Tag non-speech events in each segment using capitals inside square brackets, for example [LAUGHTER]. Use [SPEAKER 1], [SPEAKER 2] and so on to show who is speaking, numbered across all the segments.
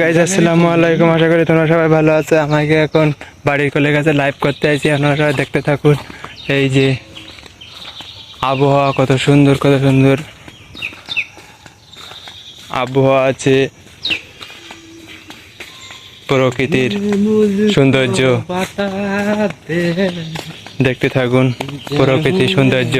[SPEAKER 1] Guys আসসালামু আলাইকুম। আশা করি তোমরা সবাই ভালো আছো। আমাকে এখন বাড়ির কোলের কাছে লাইভ করতে আইছি। আপনারা সবাই দেখতে থাকুন। এই যে আবহাওয়া কত সুন্দর কত সুন্দর। আবহাওয়া আছে। প্রকৃতির সৌন্দর্য। দেখতে থাকুন। প্রকৃতির সৌন্দর্য।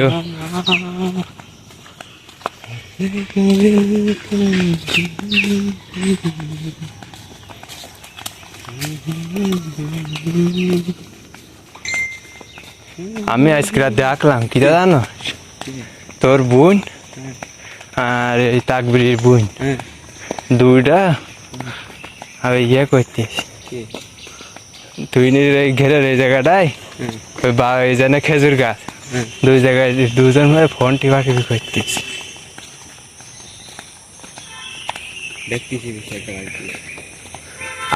[SPEAKER 1] আমি আজকে রাত দেখলাম কি জানো তোর বোন আর এই তাকবিরির বোন
[SPEAKER 2] হ্যাঁ
[SPEAKER 1] দুইটা আর ইয়ে করতিস তুই নিজের এই ঘেরের এই জায়গাটায়
[SPEAKER 2] হুম।
[SPEAKER 1] ওই বা এই জানে খেজুর গাছ
[SPEAKER 2] হুম।
[SPEAKER 1] দুই জায়গায় দুজন মিলে ফোন টিপা টিপি করতিস
[SPEAKER 2] দেখতেছি বিষয়টা আর কি।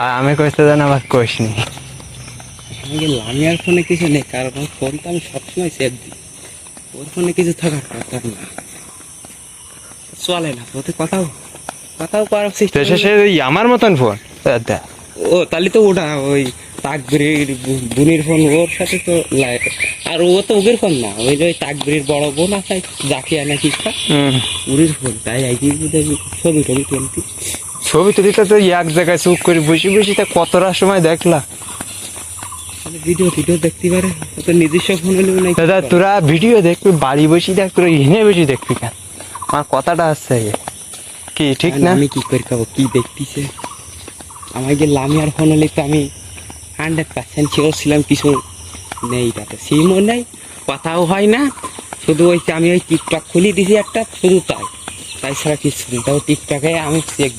[SPEAKER 1] আর আমি কইতে জান আবার কইসনি।
[SPEAKER 2] আমি আর ফোনে কিছু নেই কারণ ফোন তো আমি সবসময় সেভ দিই। ওর ফোনে কিছু থাকার কথা না। চলে না ওতে কথাও কথাও করার সিস্টেম
[SPEAKER 1] আমার মতন ফোন
[SPEAKER 2] ও তাহলে তো ওটা ওই তাকবিরির বু- বোনের ফোন ওর সাথে তো আর ও তো ওদের ফোন না ওই যে ওই তাকবিরির বড় বোন আছে জাকিয়া একটা,
[SPEAKER 1] হুম।
[SPEAKER 2] ওদের ফোন তাই আই কি ছবি টবি তুলতি।
[SPEAKER 1] ছবি তুলিতে তো এক জায়গায় চুপ করে বসে বসে তা কতটা সময় দেখলা?
[SPEAKER 2] ভিডিও ভিডিও দেখতে পারে তো নিজস্ব ফোন হলেও নাই
[SPEAKER 1] দাদা তোরা ভিডিও দেখবি বাড়ি বসে দেখ তোরা এনে বেশি দেখবি কেন? আমার কথাটা আসছে কি ঠিক না
[SPEAKER 2] আমি কি করে খাব কি দেখতেছে? আমাকে লামিয়ার ফোন হলে তো আমি হান্ড্রেড পার্সেন্ট শিওর ছিলাম কিছু নেই তাতে। সিমও নেই কথাও হয় না শুধু ওই আমি ওই টিকটক খুলে দিছি একটা শুধু তাই। তাই ছাড়া কিছু নেই। তাও টিকটকে আমি চেক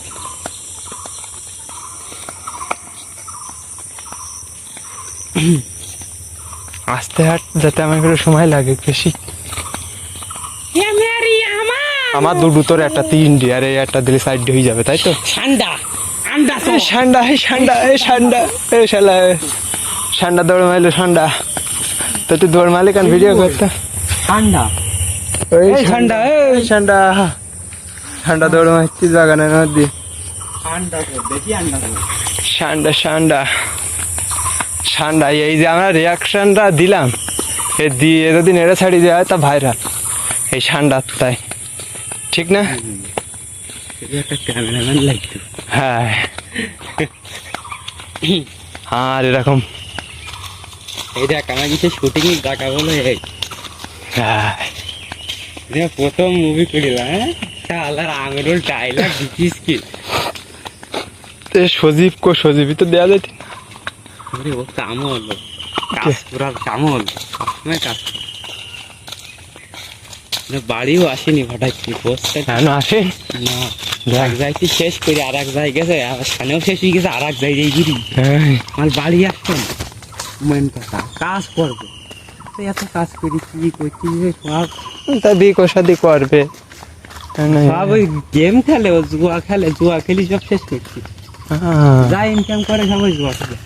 [SPEAKER 1] আসতে হাট যাতে আমার একটু সময় লাগে বেশি। আমার দুটো তোর একটা তিনটি আর এই একটা দিলে সাইড হয়ে যাবে তাই তো?
[SPEAKER 2] ঠান্ডা। ঠান্ডা
[SPEAKER 1] এই ঠান্ডা এই ঠান্ডা এই ঠান্ডা শালা। ঠান্ডা দৌড় মারলো ঠান্ডা তো তুই দৌড় মারলে কেন? ভিডিও করতে।
[SPEAKER 2] ঠান্ডা
[SPEAKER 1] ওই
[SPEAKER 2] ঠান্ডা,
[SPEAKER 1] এই। ঠান্ডা ঠান্ডা দৌড় মারছি বাগানের মধ্যে
[SPEAKER 2] ঠান্ডা ঠান্ডা
[SPEAKER 1] ঠান্ডা এই যে আমরা রিয়াকশনটা দিলাম এ দিয়ে যদি নেড়ে ছাড়ি দেওয়া হয় তা ভাইরাল এই ঠান্ডা তাই। ঠিক না?
[SPEAKER 2] একটা ক্যামেরাম্যান লাগতো।
[SPEAKER 1] হ্যাঁ। আর এরকম।
[SPEAKER 2] এই দেখ আমার কিছু শুটিং ডাকা বলে। এই
[SPEAKER 1] হ্যাঁ
[SPEAKER 2] প্রথম মুভি করিলাম হ্যাঁ? শালার আঙুল ডাইলগ দিছিস কি?
[SPEAKER 1] সজীব কো সজীবই তো দেওয়া যেত
[SPEAKER 2] আরে ও কামল। কাজ করার কামল। সবসময় কাজ বাড়িও আসেনি হঠাৎ কি বসতে
[SPEAKER 1] কেন আসে?
[SPEAKER 2] না এক জায়গায় শেষ করে আর এক জায়গায় গেছে আর সামনেও শেষ হয়ে গেছে আর এক জায়গায় গিরি আমার বাড়ি আসতাম মেন কথা কাজ করব। এত কাজ করি কি করছি সব?
[SPEAKER 1] তা করবে।
[SPEAKER 2] সব ওই গেম খেলে ও জুয়া খেলে জুয়া খেলি সব শেষ করছি। যা ইনকাম করে সবাই জুয়া খেলে।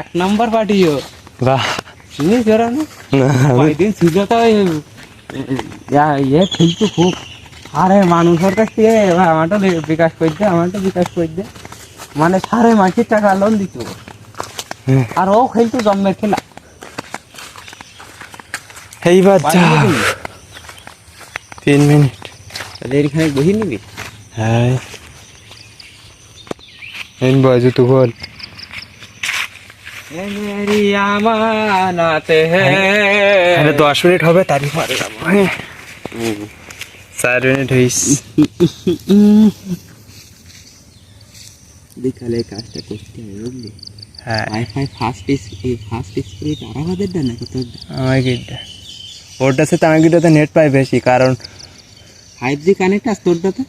[SPEAKER 2] এক নাম্বার পার্টিও
[SPEAKER 1] বাহ।
[SPEAKER 2] শুনে জোরা না?
[SPEAKER 1] না, আমি-
[SPEAKER 2] কয়দিন ছিল তো ওই ইয়া- খেলতো খুব। আরে মানুষের কাছ থেকে আমারটা বিকাশ করে দে আমারটা বিকাশ করে দে। মানে সারে মাসের টাকা লোন দিত। আর ও খেলতো জন্মের খেলা।
[SPEAKER 1] এইবার যা? তিন মিনিট।
[SPEAKER 2] তাহলে এখানে বহি নিবি।
[SPEAKER 1] হ্যাঁ বাজু তো বল। দশ মিনিট হবে তারই পরে যাব হ্যাঁ। চার মিনিট হইস
[SPEAKER 2] বিকালে কাজটা করতে হবে বুঝলি?
[SPEAKER 1] হ্যাঁ।
[SPEAKER 2] ওয়াইফাই ফাস্ট ফাস্ট স্পিড আর আমাদের দেন না কত
[SPEAKER 1] আমার গিটটা সাথে আমার নেট পাই বেশি কারণ
[SPEAKER 2] ফাইভ জি কানেক্ট আছে তোরটাতে?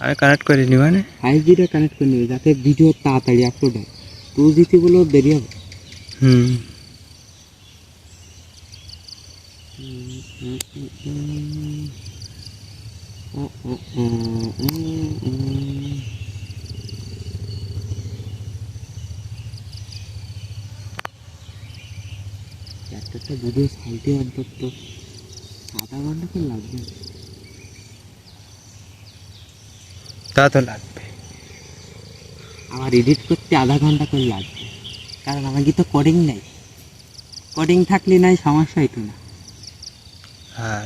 [SPEAKER 1] আমি কানেক্ট করিনি মানে?
[SPEAKER 2] ফাইভ জিটা কানেক্ট করে নিবি যাতে ভিডিও তাড়াতাড়ি আপলোড হয়। টু জিতে গুলো দেরি হবে
[SPEAKER 1] হুম
[SPEAKER 2] একটা ভিডিও সাইটে অন্তত আধা ঘণ্টা করে লাগবে।
[SPEAKER 1] তা তো লাগবে।
[SPEAKER 2] আমার এডিট করতে আধা ঘণ্টা করে লাগবে। কারণ আমার তো কোডিং নাই। কোডিং থাকলে নাই সমস্যা হইতো না।
[SPEAKER 1] হ্যাঁ।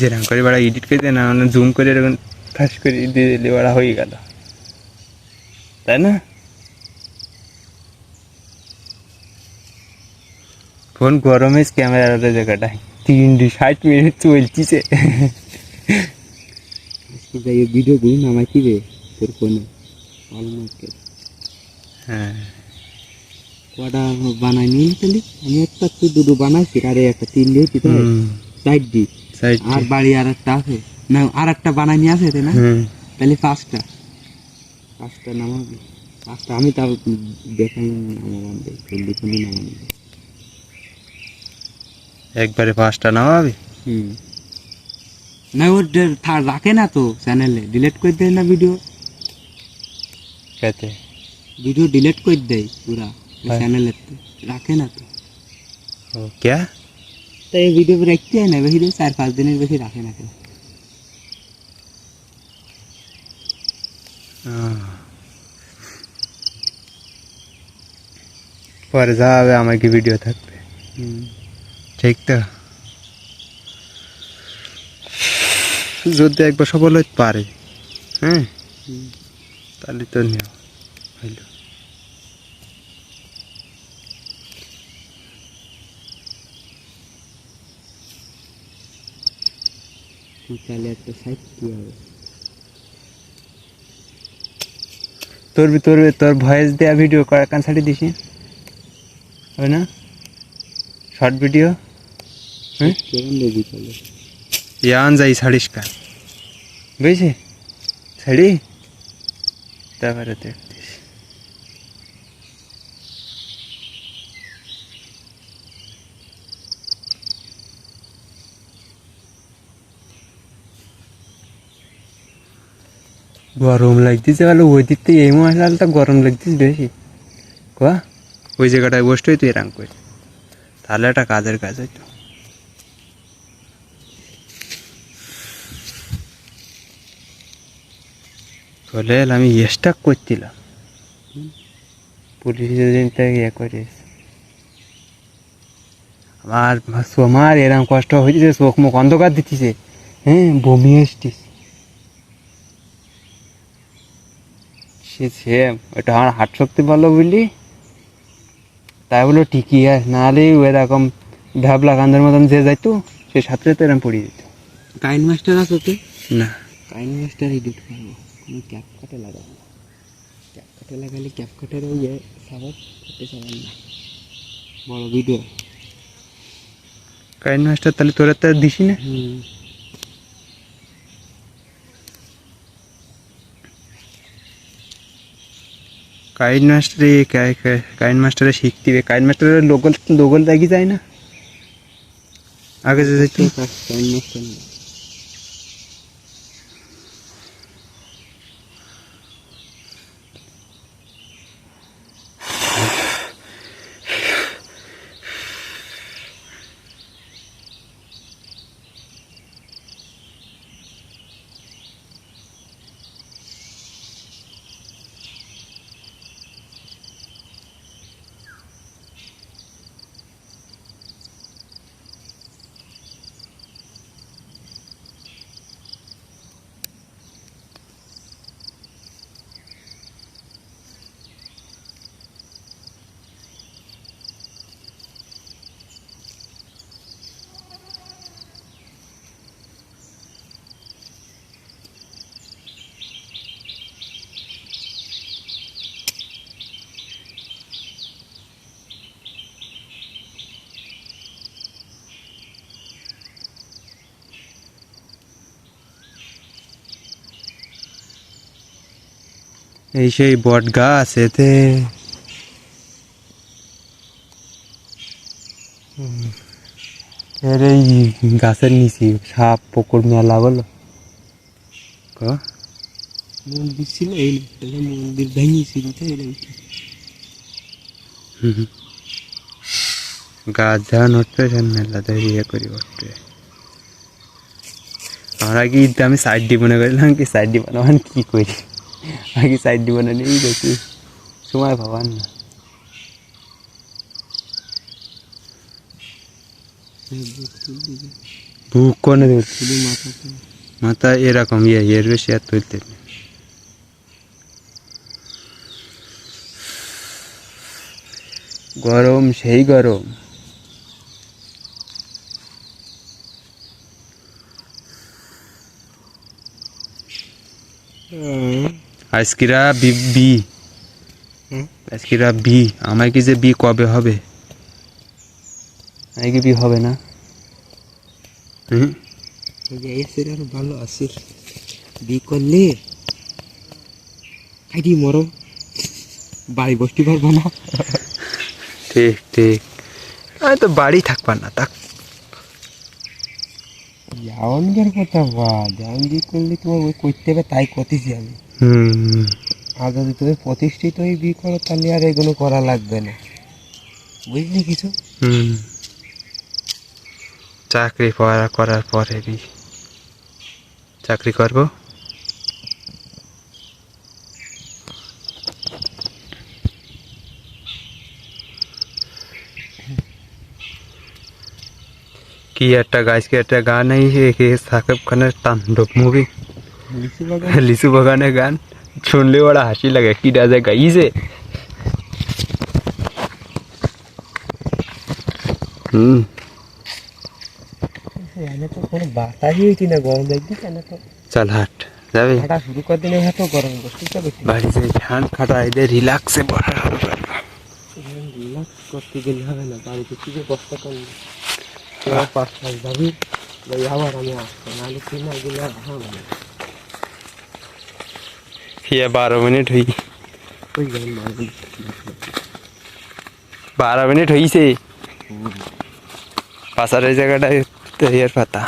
[SPEAKER 1] যেরকম করে বাড়া এডিট করে দে না জুম করে এরকম ফাঁস করে দিয়ে দিলে বাড়া হয়ে গেল। তাই না? ফোন গরমে ক্যামেরার জায়গাটায় তিন ষাট মিনিট চলতিছে।
[SPEAKER 2] আজকে যাই ভিডিও গুলো নামাই কি রে? তোর ফোনে
[SPEAKER 1] হ্যাঁ।
[SPEAKER 2] কটা বানাই? নিয়ে তাহলে আমি একটা তুই দুটো বানাইছি আরে একটা তিন দিয়েছি তো সাইড দি আর বাড়ি আর একটা আছে। না আর একটা বানাই নিয়ে আছে তাই না? তাহলে পাঁচটা। পাঁচটা নামাবি। পাঁচটা আমি তাও দেখাই নামাবান দেয় জলদি
[SPEAKER 1] একবারে পাঁচটা নামাবি?
[SPEAKER 2] হুম। না ও ডে- রাখে না তো চ্যানেলে ডিলিট করে দেয় না ভিডিও
[SPEAKER 1] খেতে।
[SPEAKER 2] ভিডিও ডিলিট করে দেয় পুরা। চ্যানেলে রাখে না তো। তো এই ভিডিও রাখতে হয় না বেশি দিন চার পাঁচ দিনের বেশি রাখে না কেন
[SPEAKER 1] আহ। পরে যা হবে আমার কি ভিডিও থাকবে?
[SPEAKER 2] হুম।
[SPEAKER 1] ঠিক তো। যদি একবার সফল হইতে পারে হ্যাঁ। তাহলে তো নেও হইল
[SPEAKER 2] তাহলে একটা সাইড কি হবে
[SPEAKER 1] তোর তোর তোর ভয়েস দেওয়া ভিডিও করা কান ছাড়ি দিছি হয় না শর্ট ভিডিও হ্যাঁ ইয়ান যাই ছাড়িস কান বুঝছি ছাড়ি তারপরে দেখতিস গরম লাগতেছে ভালো ওই দিক থেকে এই মশলাটা গরম লাগতেছে বেশি। কোয়া? ওই জায়গাটায় বসতে তুই এরাম করে। তাহলে একটা কাজের কাজ হইতো। চলে আমি স্টাক করছিলাম। পুলিশ ইয়ে আমার এরকম কষ্ট হয়েছে চোখ মুখ অন্ধকার দিতেছে। হ্যাঁ বমি সেম ওটা আমার হাট শক্তি ভালো বুঝলি তাই বলো ঠিকই আছে। নাহলে এরকম ভ্যাবলা কান্দের মতন যে যাইতো সে সাথে সাথে এরকম পড়িয়ে দিত।
[SPEAKER 2] কাইন মাস্টার আছে তো
[SPEAKER 1] না।
[SPEAKER 2] কাইন মাস্টার এডিট করব। কোনো ক্যাপ কাটে লাগাবো। ক্যাপ কাটে লাগালে ক্যাপ কাটের ওই যে সাবাব করতে চাবেন না। বড় ভিডিও
[SPEAKER 1] কাইন মাস্টার তাহলে তোরা তো দিসি না?
[SPEAKER 2] হুম।
[SPEAKER 1] কাইন মাস্টারে কাইন মাস্টারে শিখতে হবে কাইন মাস্টারের লোকল লোকল দেখি যায় না? আগে যে
[SPEAKER 2] কাইন মাস্টার
[SPEAKER 1] এই সেই বট গাছ এতে হুম, এর এই গাছের নিচে সাপ পুকুর মেলা বলো ক
[SPEAKER 2] মন্দির ছিল এই না তাহলে মন্দির ভেঙেছিল তো এরকম
[SPEAKER 1] হুম। গাছ যা উঠবে সে মেলা দিয়ে ইয়ে করি উঠবে আমরা কি ঈদে আমি সাইড দিব না করলাম কি সাইড দিব না মানে কি করি আগে সাইড দিব না নেই দেখি সময় ভাবান না বুক কোনে
[SPEAKER 2] শুধু মাথাটা
[SPEAKER 1] মাথা এরকম ইয়ে এর বেশি আর তুলতে গরম সেই গরম আজকিরা বি বি? আজকিরা বি। আমায় কি যে বি কবে হবে? আমায় কি বি হবে না? হুম?
[SPEAKER 2] ভালো আছে। বি করলে খাইটি মরো বাড়ি বসতে পারব না।
[SPEAKER 1] ঠিক ঠিক। আমি তো বাড়ি থাকবা না তাক
[SPEAKER 2] জাহাঙ্গীর কথা বা জাহাঙ্গীর করলে তোমার ওই করতে হবে তাই করতেছি আমি। আর যদি তুমি প্রতিষ্ঠিত হয়ে বিয়ে করো তাহলে আর এগুলো করা লাগবে না। বুঝলি কিছু?
[SPEAKER 1] চাকরি করা করার পরে বি চাকরি করব? কি একটা গাছ কি একটা গান এই সাকিব খানের তাণ্ডব মুভি
[SPEAKER 2] লিচু বাগান? [LAUGHS]
[SPEAKER 1] গান। শুনলে ওরা হাসি লাগে। কি রাজা গাইছে? হুম।
[SPEAKER 2] এনে তো কোনো বাতাসই হইতি না গরম দেখবি কেন তো।
[SPEAKER 1] চল হাট যাবে?
[SPEAKER 2] হাঁটা শুরু করে দিলে গরম বসতে যাবে
[SPEAKER 1] বাড়ি যাই ফ্যান খাটা এদের রিল্যাক্সে বসা শুরু করব
[SPEAKER 2] রিল্যাক্স করতে গেলে হবে না বাড়িতে কি যে বস্তা করলে পাঁচ পাঁচ যাবি আবার আমি আসব নাহলে তুই না গেলে আর হবে না।
[SPEAKER 1] ইয়ে বারো মিনিট
[SPEAKER 2] মারবি
[SPEAKER 1] বারো মিনিট হইছে পাশার এই জায়গাটায় তো ইয়ের পাতা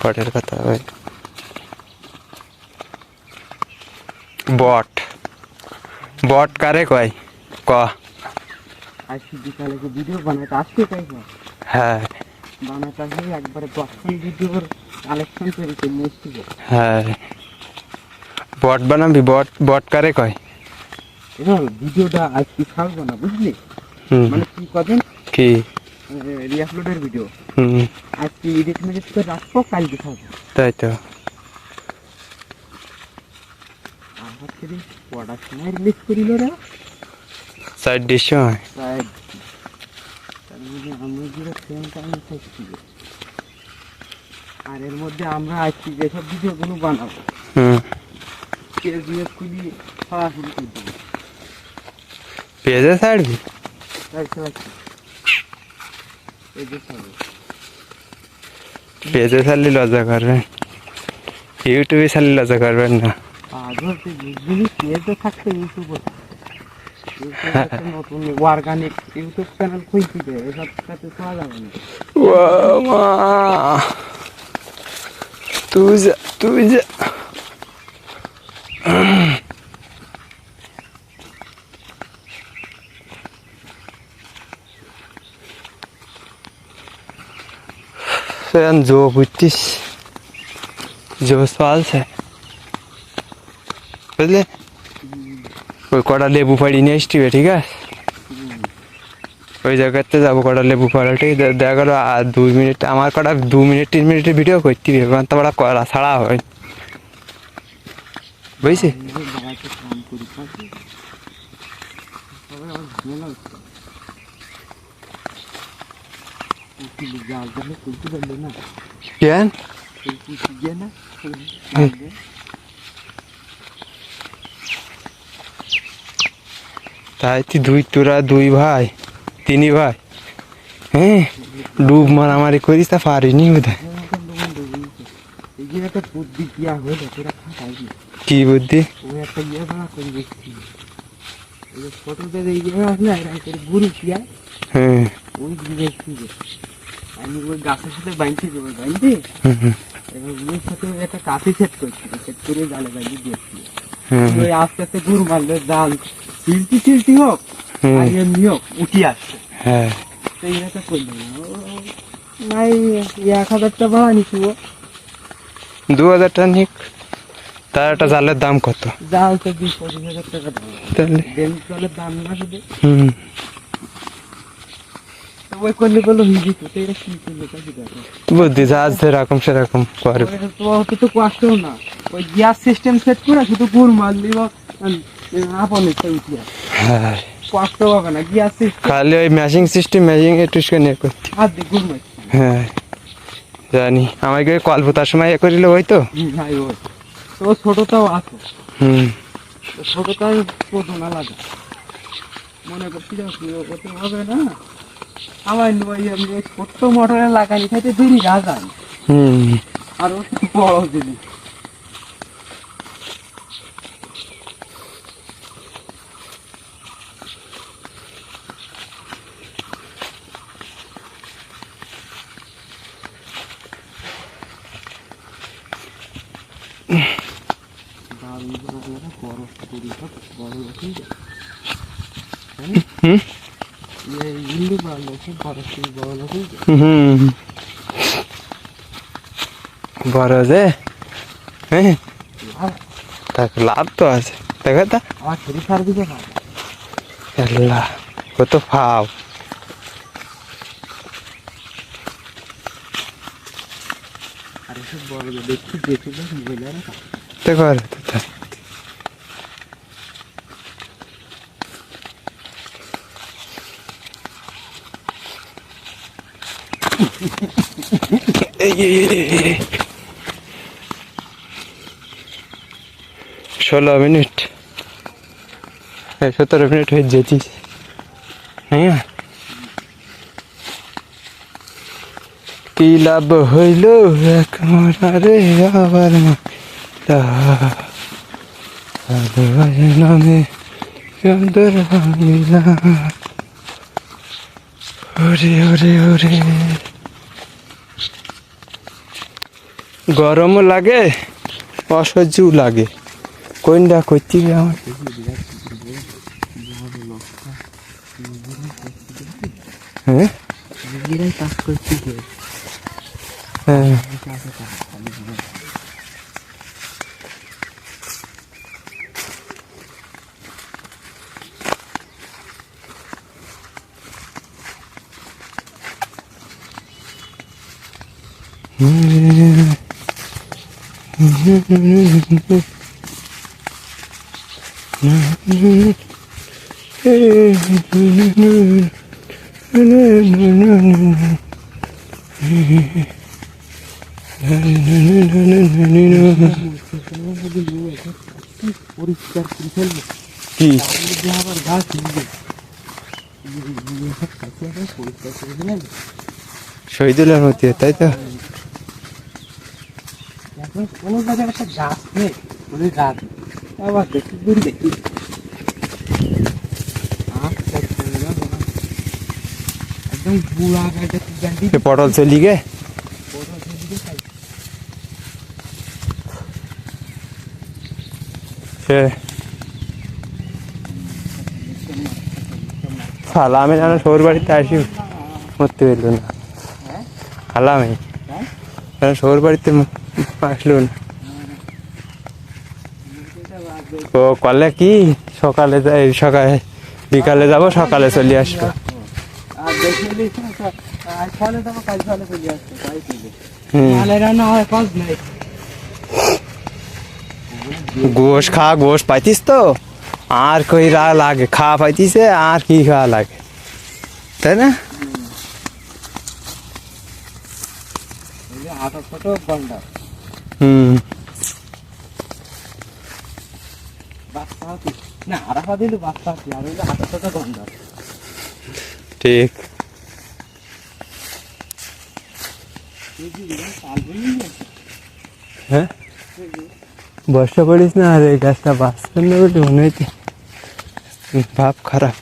[SPEAKER 1] বটের পাতা বট বট কারে কয় ক
[SPEAKER 2] আজকে বিকালে যে ভিডিও বানাতে আসতে তাই
[SPEAKER 1] হ্যাঁ
[SPEAKER 2] বানাতে আসলে একবারে ভিডিওর কালেকশন নিয়ে এসেছিল
[SPEAKER 1] হ্যাঁ বট বানাবি বট বট কারে কয়?
[SPEAKER 2] এবং ভিডিওটা আজকে ছাড়বো না বুঝলি? মানে কি কদিন?
[SPEAKER 1] কি?
[SPEAKER 2] রিআপলোডের ভিডিও
[SPEAKER 1] হুম।
[SPEAKER 2] আজকে এডিট মেডিট করে রাখব কালকে ছাড়বো?
[SPEAKER 1] তাই তো।
[SPEAKER 2] আর হচ্ছে যে সময় রিলিজ করিল রে।
[SPEAKER 1] সাইড ডিশ
[SPEAKER 2] তার মধ্যে আমরা যেটা সেম টাইম আর এর মধ্যে আমরা আজকে যেসব ভিডিওগুলো বানাবো
[SPEAKER 1] হুম।
[SPEAKER 2] খুলি করে দেবো।
[SPEAKER 1] পেজে ছাড়বি? পেজে ছাড়লে লজ্জা করবেন ইউটিউবে ছাড়লে লজ্জা করবেন না।
[SPEAKER 2] পেজে থাকতে ইউটিউবে। নতুন অর্গানিক ইউটিউব চ্যানেল খুলছি রে এসব সাথে যাবে না।
[SPEAKER 1] তুই যা তুই যা সেন জো বুঝছিস জো চলছে বুঝলে ওই কটা লেবু ফাড়ি নিয়ে আসছি ঠিক আছে ওই জায়গাতে যাব কটা লেবু পাড়াটি দেখা গেলো আর দুই মিনিট আমার কটা দু মিনিট তিন মিনিটের ভিডিও করতে হবে কারণ তো ওরা করা ছাড়া হয় বুঝছি
[SPEAKER 2] নিজের বাড়াতে কাম করি কাজে সবাই আমার ঝামেলা হচ্ছে তুই জাল জালে তুলতে পারলি
[SPEAKER 1] কেন?
[SPEAKER 2] তুই
[SPEAKER 1] তাই দুই তোরা দুই ভাই, তিনি ভাই। হ্যাঁ ডুব মারামারি করিস তা পারিনি বোধ
[SPEAKER 2] এই
[SPEAKER 1] কি বুদ্ধি?
[SPEAKER 2] ওই একটা ইয়ে ভাড়া করে দেখছি ওই যে ছোটতে যে ইয়ে আসলে এরকম করে গুরু দিয়া
[SPEAKER 1] হ্যাঁ?
[SPEAKER 2] ওই দিকে দেখছি আমি ওই গাছের সাথে বাইন্ধি দেবো বাইন্ধি
[SPEAKER 1] হুম, হুম,
[SPEAKER 2] এবার সাথে একটা কাঠি সেট করছিল সেট করে জালে বাইন্ধি দিয়েছিল ওই আস্তে আস্তে মারলে জাল হোক
[SPEAKER 1] হুম,
[SPEAKER 2] আর এমনি হোক উঠি আসছে।
[SPEAKER 1] হ্যাঁ।
[SPEAKER 2] তো এটা করল নাই এক হাজারটা ভাড়া নিছি ও।
[SPEAKER 1] দু হাজার টাকা নিক। তার একটা জালের দাম কত?
[SPEAKER 2] জাল তো বিশ পঁচিশ হাজার টাকা।
[SPEAKER 1] তাহলে?
[SPEAKER 2] জলের দাম না শুধু।
[SPEAKER 1] হুম।
[SPEAKER 2] ওই করলে বলো তো এটা কি করলে কাজে
[SPEAKER 1] বুদ্ধি যা যেরকম সেরকম করবে
[SPEAKER 2] তো অত তো কষ্টও না। ওই গ্যাস সিস্টেম সেট করে শুধু গুড় মারলি বা আপন ইচ্ছা উঠিয়া
[SPEAKER 1] হ্যাঁ।
[SPEAKER 2] কষ্ট হবে না গ্যাস সিস্টেম।
[SPEAKER 1] খালি ওই সিস্টেম একটু করতে
[SPEAKER 2] গুড়
[SPEAKER 1] হ্যাঁ। জানি। আমাকে কল্পতার সময় এ করিলে ওই তো?
[SPEAKER 2] ভাই ওই। তো ছোটটাও আছে।
[SPEAKER 1] হুম।
[SPEAKER 2] ছোটটাই প্রথম আলাদা মনে করছি ওতে হবে না। আমার নয় আমি ছোট্ট মোটরে লাগানি খাইতে দেরি
[SPEAKER 1] হুম।
[SPEAKER 2] আর ও বড় জিনিস
[SPEAKER 1] হুম
[SPEAKER 2] ইন্দু বড় লোক বড়
[SPEAKER 1] যে? হ্যাঁ? লাভ তো আছে। দেখো তা। আল্লাহ কত ফাও
[SPEAKER 2] দেখি বলে না
[SPEAKER 1] দেখো আর তো তা। এই, এই, এই, এই, এই। [LAUGHS] ষোলো মিনিট। এই সতেরো মিনিট হয়ে যেতিস হ্যাঁ। কি লাভ হইল? এক মরারে আবার নামে ওরে ওরে ওরে। গরমও লাগে অসহ্যও লাগে। কোনটা করতে আমার। হ্যাঁ?
[SPEAKER 2] করছি
[SPEAKER 1] হ্যাঁ। মধ্যে তাই তো?
[SPEAKER 2] কোনো জায়গায় একটা গাছ নেই ওই গাছ আবার দেখি দূর দেখি। আচ্ছা, একদম বুড়া
[SPEAKER 1] পটল চলি গে সে আলামে যেন সৌর বাড়িতে আসি মরতে পেল না। আলামে যেন সৌর বাড়িতে ম- আসলো না ও, কলে কি? সকালে যাই, সকালে, বিকালে যাব, সকালে চলে আসব। গোশ খা, গোশ পাইতিস তো? আর কই রা লাগে খাওয়া পাইতিছে, আর কি খাওয়া লাগে? তাই না?
[SPEAKER 2] আটা বাচ্চা হতি না আরাফা দিলে বাচ্চা হতি আর হইলে আটা ছোট গন্ডা
[SPEAKER 1] ঠিক হ্যাঁ বর্ষা পড়িস না আর এই গাছটা বাঁচবে না বলে মনে হইতে ভাব খারাপ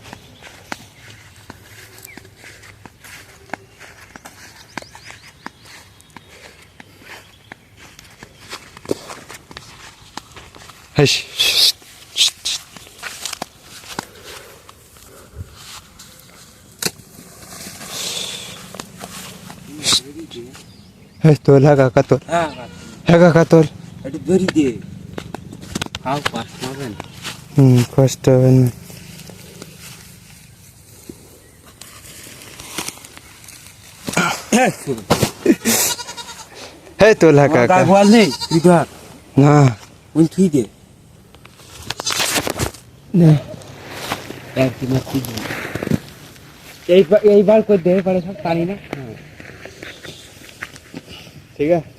[SPEAKER 1] হাইস তোলা কাকা তো
[SPEAKER 2] হ্যাঁ
[SPEAKER 1] হ্যাঁ কাকা তোর
[SPEAKER 2] একটু ধরি দে। হাও পাস মারবেন
[SPEAKER 1] হুম কষ্ট হবে না। হে তোলা কাকা
[SPEAKER 2] গোয়াল নেই তুই
[SPEAKER 1] না।
[SPEAKER 2] ওই তুই দে।
[SPEAKER 1] না।
[SPEAKER 2] একদিন তুই দে এইবার কই দে পারে সব পানি না।
[SPEAKER 1] ঠিক আছে?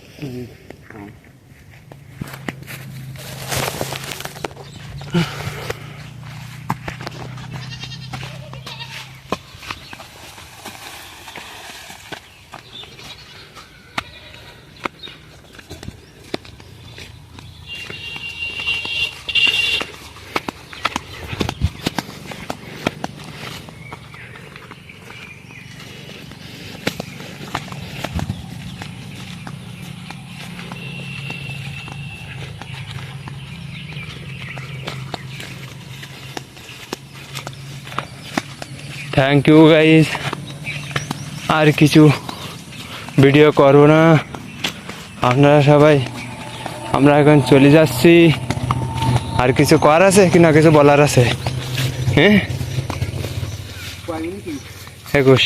[SPEAKER 1] থ্যাংক ইউ গাইজ আর কিছু ভিডিও করব না। আপনারা সবাই, আমরা এখন চলে যাচ্ছি। আর কিছু করার আছে কি না কিছু বলার আছে? হ্যাঁ? একুশ।